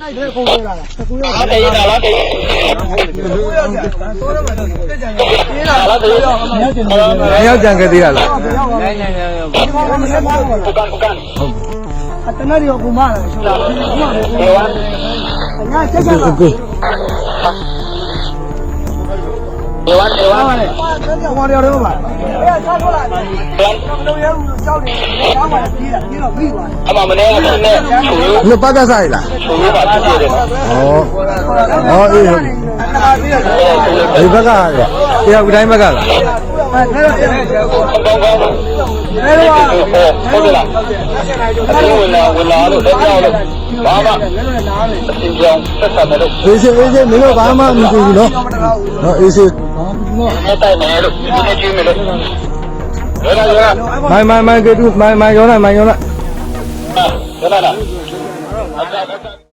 နိုင်တဲ့ပုံပေးလာတာတကူရောက်လားတည်တာလားတည်ကိုရောက်ကြတော့တော့မှတက်ကြရင်ပြေးလာလားတည်။ရောက်ကြံခဲ့သေးရလားနိုင်နိုင်နိုင်ဒီမှာမနေပါဘူးပကန်ပကန်အတနရီကိုမလာရှုလာဘူးမလာဘူးေဝါငါချက်ချက်လာ။ ကိုေဝါေဝါပါလေဆက်ကြဝါရောတော့ပါအဲချားထွက်လာတယ်တော့ရဲဦးကြောက်တယ်ကြောက်ပါပြေးတာပြေးတော့ပြီးသွားတယ်အမမနေအမနေသူ။လို့ပတ်သက်ဆိုင်လားသူပါသူပြတယ်နော်။ဩ။ဩအေးဟုတ်အဲ့ဒါပြီးတော့။ဒီဘက်ကဟာလေ။တရားဥတိုင်းဘက်ကလားအဲ့ဒါအဲ့ဒါ ကောင်းကောင်းအဲ့ဒါဟုတ်တယ်လားအဲ့ဝင်လာဝင်လာလို့တက်ပြောင်းလို့ဘာမှလည်းလည်းနားလေအစဉ်ကြောင်းဆက်ဆက်မယ်လို့။အေးစေးအေးစေးမင်းတို့ဘာမှမသိဘူးနော်မတကားဘူး။နော်အေးစေးနဲ့တိုက်မယ်လို့ဒီနေ့ကျွေးမယ်လို့ရလာရလာမိုင်မိုင်မိုင်ကေတူမိုင်မိုင်ရောလိုက်မိုင်ရောလိုက်ရလာလား